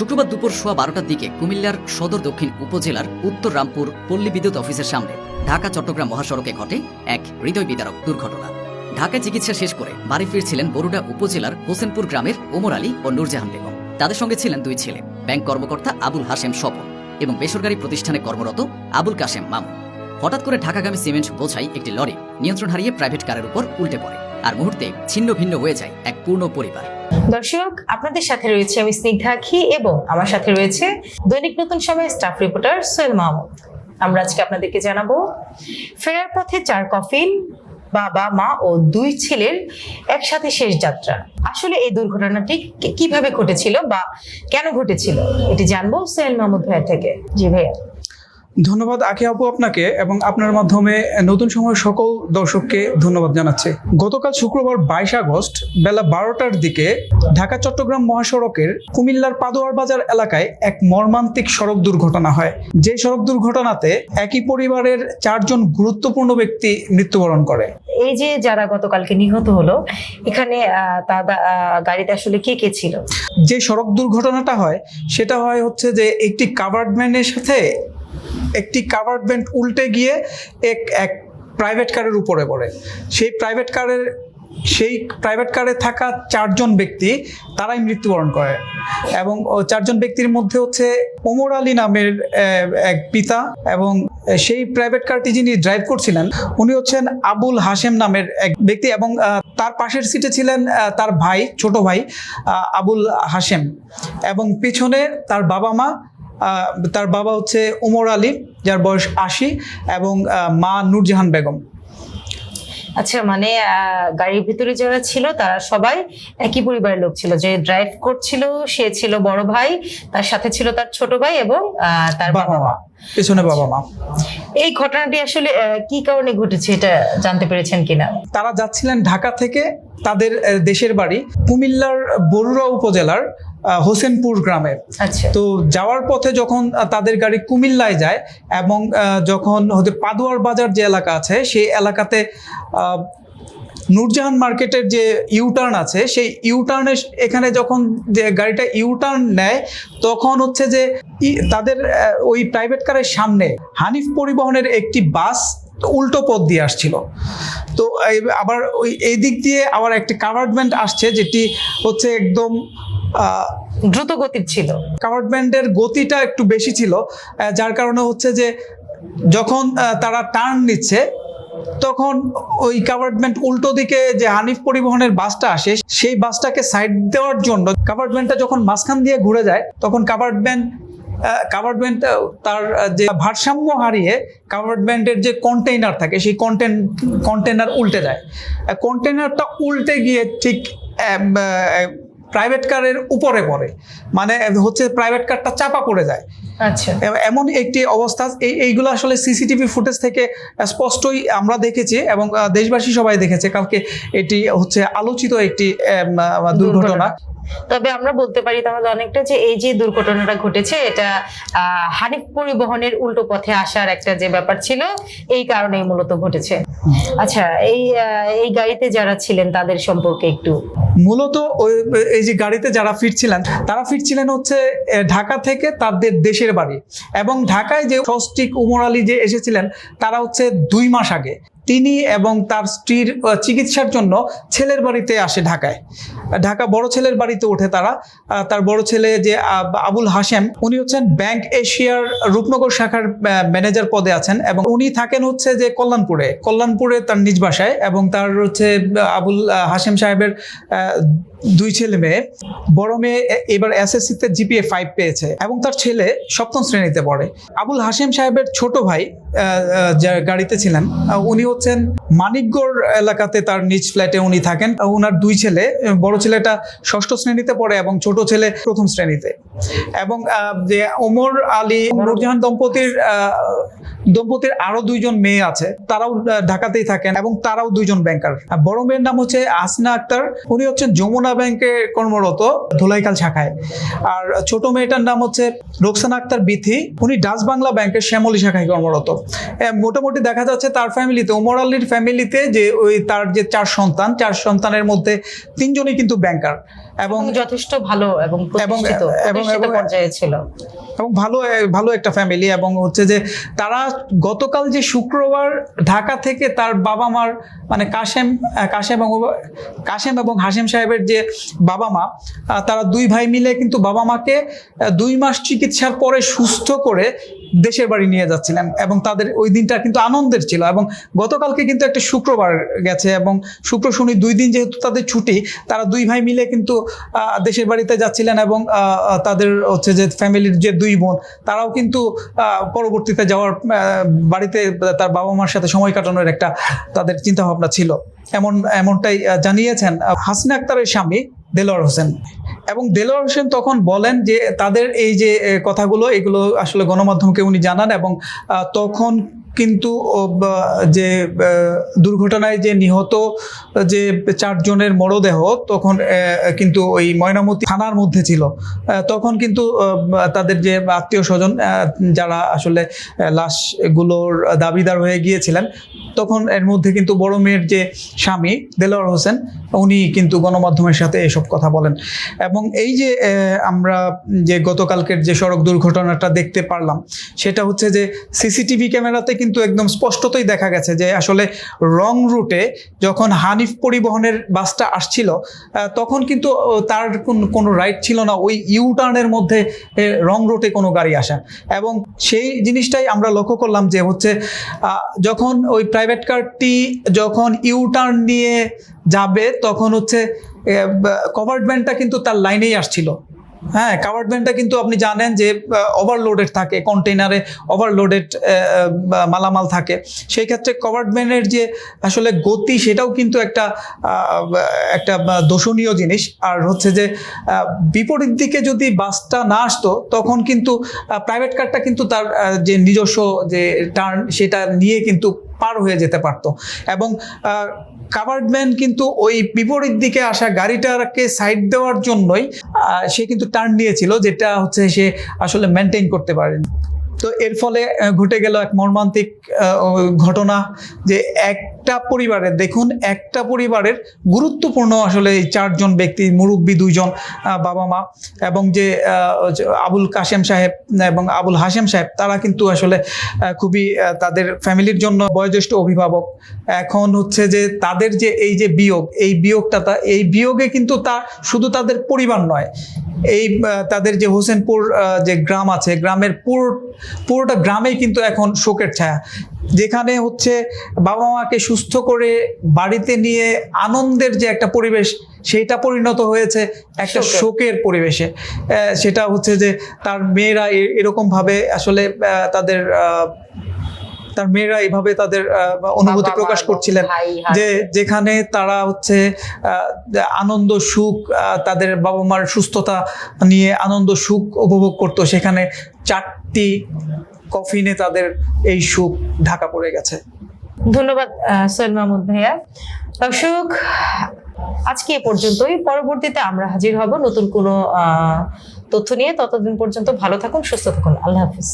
শুক্রবার দুপুর সোয়া বারোটার দিকে কুমিল্লার সদর দক্ষিণ উপজেলার উত্তর রামপুর পল্লী বিদ্যুৎ অফিসের সামনে ঢাকা, চট্টগ্রাম মহাসড়কে ঘটে এক হৃদয় বিদারক দুর্ঘটনা। ঢাকায় চিকিৎসা শেষ করে বাড়ি ফিরছিলেন বরুডা উপজেলার হোসেনপুর গ্রামের ওমর আলী ও নূরজাহান বেগম। তাদের সঙ্গে ছিলেন দুই ছেলে, ব্যাংক কর্মকর্তা আবুল হাশেম স্বপন এবং বেসরকারি প্রতিষ্ঠানে কর্মরত আবুল কাশেম মামুন। হঠাৎ করে ঢাকাগামী সিমেন্ট বোঝাই একটি লরি নিয়ন্ত্রণ হারিয়ে প্রাইভেট কারের উপর উল্টে পড়ে। আর মুহূর্তে ছিন্ন ভিন্ন হয়ে যায় এক পূর্ণ পরিবার। দর্শক, আপনাদের সাথে রয়েছে আমি স্নিগ্ধা খি এবং আমার সাথে রয়েছে দৈনিক নতুন সময় স্টাফ রিপোর্টার সোহেল মাহমুদ। আমরা আজকে আপনাদেরকে জানাব, ফেরার পথে চার কফিন, বাবা, মা ও দুই ছেলের একসাথে শেষ যাত্রা। আসলে এই দুর্ঘটনাটি কীভাবে ঘটেছিল বা কেন ঘটেছিল, এটি জানব সোহেল মাহমুদ ভাইয়ের থেকে। জি ভাইয়া। ধন্যবাদ আখি আপু আপনাকে এবং আপনার মাধ্যমে নতুন সময় সকল দর্শককে ধন্যবাদ জানাচ্ছি। গতকাল শুক্রবার বাইশ আগস্ট বেলা বারোটার দিকে ঢাকা চট্টগ্রাম মহাসড়কের কুমিল্লার পাদোয়ার বাজার এলাকায় এক মর্মান্তিক সড়ক দুর্ঘটনা হয়। যে সড়ক দুর্ঘটনাতে একই পরিবারের চারজন গুরুত্বপূর্ণ ব্যক্তি মৃত্যুবরণ করে। এই যে যারা গতকালকে নিহত হলো এখানে গাড়িতে আসলে কে কে ছিল? যে সড়ক দুর্ঘটনাটা হয় সেটা হয় হচ্ছে যে একটি কাভার্ড ভ্যানের সাথে একটি কাভার্ড উল্টে গিয়ে এক এক প্রাইভেট কারের উপরে পড়ে। সেই প্রাইভেট কারের সেই প্রাইভেট কারে থাকা চারজন ব্যক্তি, তারাই মৃত্যুবরণ করে। এবং চারজন ব্যক্তির মধ্যে হচ্ছে ওমর আলী নামের এক পিতা এবং সেই প্রাইভেট কারটি যিনি ড্রাইভ করছিলেন, উনি হচ্ছেন আবুল হাশেম নামের এক ব্যক্তি এবং তার পাশের সিটে ছিলেন তার ভাই, ছোট ভাই আবুল হাশেম। এবং পিছনে তার বাবা মা তার বাবা হচ্ছে ওমর আলী যার বয়স আশি এবং মা নূরজাহান বেগম। আচ্ছা মানে গাড়ির ভিতরে যারা ছিল তারা সবাই একই পরিবারের লোক ছিল। যে ড্রাইভ করছিল সে ছিল বড় ভাই তার সাথে ছিল তার ছোট ভাই এবং তার বাবা মা। পেছনে বাবা মা। এই ঘটনাটি আসলে কি কারণে ঘটেছে এটা জানতে পেরেছেন কিনা? তারা যাচ্ছিলেন ঢাকা থেকে তাদের দেশের বাড়ি কুমিল্লার বরুড়া উপজেলার হোসেনপুর গ্রামে আচ্ছা। তো যাওয়ার পথে যখন তাদের গাড়ি কুমিল্লায় যায় এবং যখন হতে পাদুয়ার বাজার যে এলাকা আছে সেই এলাকাতে নূরজাহান মার্কেটের যে ইউটার্ন আছে সেই ইউটার্নে এখানে যখন যে গাড়িটা ইউটার্ন নেয় তখন হচ্ছে যে তাদের ওই প্রাইভেট কারের সামনে হানিফ পরিবহনের একটি বাস উল্টো পথ দিয়ে আসছিল। তো আবার ওই এই দিক দিয়ে আবার একটি কাভার্ডমেন্ট আসছে যেটি হচ্ছে একদম দ্রুত গতির ছিল। কাভার্ডমেন্টের গতিটা একটু বেশি ছিল যার কারণে হচ্ছে যে যখন তারা টার্ন নিচ্ছে, তখন ওই কাভার্ডমেন্ট উল্টো দিকে যে হানিফ পরিবহনের বাসটা আসে, সেই বাসটাকে সাইড দেওয়ার জন্য কাভার্ডমেন্টটা যখন মাঝখান দিয়ে ঘুরে যায়, তখন কাভার্ডমেন্ট কাভার্ডমেন্ট তার যে ভারসাম্য হারিয়ে কাভার্ডমেন্টের যে কন্টেইনার থাকে, সেই কন্টেন কন্টেনার উল্টে যায়। কন্টেনারটা উল্টে গিয়ে ঠিক প্রাইভেট কারের উপরে পড়ে। মানে হচ্ছে প্রাইভেট কারটা চাপা পড়ে যায়। আচ্ছা। এমন একটি অবস্থা এই এইগুলো আসলে সিসিটিভি ফুটেজ থেকে স্পষ্টই আমরা দেখেছি এবং দেশবাসী সবাই দেখেছে। কালকে এটি হচ্ছে আলোচিত একটি দুর্ঘটনা। তবে আমরা বলতে পারি তাহলে অনেকটা যে এই যে দুর্ঘটনাটা ঘটেছে, এটা হানিফ পরিবহনের উল্টো পথে আসার একটা যে ব্যাপার ছিল, এই কারণেই মূলত ঘটেছে। আচ্ছা এই এই গাড়িতে যারা ছিলেন তাদের সম্পর্কে একটু। মূলত ওই, এই যে গাড়িতে যারা ফিরছিলেন, তারা ফিরছিলেন হচ্ছে ঢাকা থেকে তাদের দেশের বাড়ি। এবং ঢাকায় যে সস্টিক উমর আলী যে এসেছিলেন, তারা হচ্ছে দুই মাস আগে। তিনি এবং তার স্ত্রীর চিকিৎসার জন্য ছেলের বাড়িতে আসে ঢাকায়। ঢাকা বড় ছেলের বাড়িতে ওঠে তারা। তার বড় ছেলে যে আবুল হাশেম, উনি হচ্ছেন ব্যাংক এশিয়ার রূপনগর শাখার ম্যানেজার পদে আছেন এবং উনি থাকেন হচ্ছে যে কল্যাণপুরে। কল্যাণপুরে তার নিজ বাসায় এবং তার হচ্ছে আবুল হাশেম সাহেবের দুই ছেলে মেয়ে। বড় মেয়ে এবার এসএসসিতে জিপিএ ফাইভ পেয়েছে এবং তার ছেলে সপ্তম শ্রেণীতে পড়ে। আবুল হাসেম সাহেবের ছোট ভাই গাড়িতে ছিলেন উনি হচ্ছেন মানিকগড় এলাকাতে তার নিজ ফ্ল্যাটে উনি থাকেন। ওনার দুই ছেলে, বড় ছেলেটা ষষ্ঠ শ্রেণীতে পড়ে এবং ছোট ছেলে প্রথম শ্রেণীতে। এবং ওমর আলী নুরজাহান দম্পতির দম্পতির আরও দুইজন মেয়ে আছে। তারাও ঢাকাতেই থাকেন এবং তারাও দুইজন ব্যাংকার বড় মেয়ের নাম হচ্ছে আসনা আক্তার। উনি হচ্ছেন যমুনা ব্যাংকে কর্মরত ধুলাইকাল শাখায়। আর ছোট মেয়েটার নাম হচ্ছে রোকসানা আক্তার বিথি। উনি ডাচ বাংলা ব্যাংকের শ্যামলী শাখায় কর্মরত। মোটামুটি দেখা যাচ্ছে তার ফ্যামিলিতে, ওমর আলীর ফ্যামিলিতে যে ওই তার যে চার সন্তান, চার সন্তানের মধ্যে তিনজনই কিন্তু ব্যাংকার এবং যথেষ্ট ভালো এবং প্রতিষ্ঠিত এবং- এবং- পর্যায়ে ছিল। এবং ভালো ভালো একটা ফ্যামিলি এবং হচ্ছে যে তারা গতকাল যে শুক্রবার ঢাকা থেকে তার বাবা মার মানে কাশেম কাশেম এবং কাশেম এবং হাশেম সাহেবের যে বাবা মা তারা দুই ভাই মিলে কিন্তু বাবা মাকে দুই মাস চিকিৎসার পরে সুস্থ করে দেশের বাড়ি নিয়ে যাচ্ছিলেন এবং তাদের ওই দিনটা কিন্তু আনন্দের ছিল এবং গতকালকে কিন্তু একটা শুক্রবার গেছে এবং শুক্র শনি দুই দিন যেহেতু তাদের ছুটি, তারা দুই ভাই মিলে কিন্তু দেশের বাড়িতে যাচ্ছিলেন এবং তাদের হচ্ছে যে ফ্যামিলির যে দুই বোন, তারাও কিন্তু পরবর্তীতে যাওয়ার বাড়িতে তার বাবা মার সাথে সময় কাটানোর একটা তাদের চিন্তা ভাবনা ছিল। এমন, এমনটাই জানিয়েছেন হাসিনা আক্তারের স্বামী দেলোয়ার হোসেন। এবং দেলোয়ার হোসেন তখন বলেন যে তাদের এই যে কথাগুলো, এগুলো আসলে গণমাধ্যমকে উনি জানান এবং তখন কিন্তু যে দুর্ঘটনায় যে নিহত, যে চারজনের মরদেহ তখন কিন্তু ওই ময়নামতি থানার মধ্যে ছিল। তখন কিন্তু তাদের যে আত্মীয় স্বজন যারা আসলে লাশগুলোর দাবিদার হয়ে গিয়েছিলেন, তখন এর মধ্যে কিন্তু বড় মেয়ের যে স্বামী, দেলোয়ার হোসেন, উনি কিন্তু গণমাধ্যমের সাথে এসব কথা বলেন। এবং এই যে আমরা যে গতকালকের যে সড়ক দুর্ঘটনাটা দেখতে পারলাম, সেটা হচ্ছে যে, সিসিটিভি ক্যামেরাতে কিন্তু একদম স্পষ্টতই দেখা গেছে যে আসলে রং রুটে যখন হানিফ পরিবহনের বাসটা আসছিল তখন কিন্তু তার কোন- রাইট ছিল না, ওই ইউ টার্নের মধ্যে রং রুটে কোনো গাড়ি আসা। এবং সেই জিনিসটাই আমরা লক্ষ্য করলাম যে হচ্ছে যখন ওই প্রাইভেট কারটি যখন ইউ টার্ন নিয়ে যাবে, তখন হচ্ছে কভার্ড ভ্যানটা কিন্তু তার লাইনেই আসছিল। হ্যাঁ কাভার্ড ভ্যানটা কিন্তু আপনি জানেন যে ওভারলোডেড থাকে কন্টেনারে ওভারলোডেড মালামাল থাকে। সেই ক্ষেত্রে কভার্ড ভ্যানের যে আসলে গতি, সেটাও কিন্তু একটা একটা দোষণীয় জিনিস। আর হচ্ছে যে বিপরীত দিকে যদি বাসটা না আসতো, তখন কিন্তু প্রাইভেট কারটা কিন্তু তার যে নিজস্ব যে টার্ন সেটা নিয়ে কিন্তু পার হয়ে যেতে পারতো। এবং কাভার্ড ভ্যান কিন্তু ওই বিপরীত দিকে আসা গাড়িটাকে সাইড দেওয়ার জন্যই সে কিন্তু টার্ন নিয়েছিল, যেটা হচ্ছে সে আসলে মেনটেন করতে পারেনি। তো এর ফলে ঘটে গেল এক মর্মান্তিক ঘটনা যে একটা পরিবারের, দেখুন, একটা পরিবারের গুরুত্বপূর্ণ আসলে এই চারজন ব্যক্তি, মুরব্বী দুইজন বাবা মা এবং যে আবুল কাশেম সাহেব এবং আবুল হাশেম সাহেব, তারা কিন্তু আসলে খুবই তাদের ফ্যামিলির জন্য বয়োজ্যেষ্ঠ অভিভাবক। এখন হচ্ছে যে তাদের যে এই যে বিয়োগ, এই বিয়োগটা তা, এই বিয়োগে কিন্তু তা শুধু তাদের পরিবার নয়, এই তাদের যে হোসেনপুর যে গ্রাম আছে, গ্রামের পুরো পুরোটা গ্রামেই কিন্তু এখন শোকের ছায়া যেখানে হচ্ছে বাবা মাকে সুস্থ করে বাড়িতে নিয়ে আনন্দের যে একটা পরিবেশ সেটা পরিণত হয়েছে একটা শোকের। পরিবেশে সেটা হচ্ছে যে তার মেয়েরা এরকমভাবে আসলে তাদের আহ, তার মেয়েরা এভাবে তাদের অনুভূতি প্রকাশ করছিলেন। যে যেখানে তারা হচ্ছে আনন্দ সুখ তাদের বাবা মার সুস্থতা নিয়ে আনন্দ সুখ উপভোগ করতো। সেখানে চারটি কফিনে তাদের এই সুখ ঢাকা পড়ে গেছে। ধন্যবাদ সোহেল মাহমুদ ভাইয়া। দর্শক আজকে এ পর্যন্তই। পরবর্তীতে আমরা হাজির হব নতুন কোনো আহ, তথ্য নিয়ে। ততদিন পর্যন্ত ভালো থাকুন সুস্থ থাকুন। আল্লাহ হাফিজ।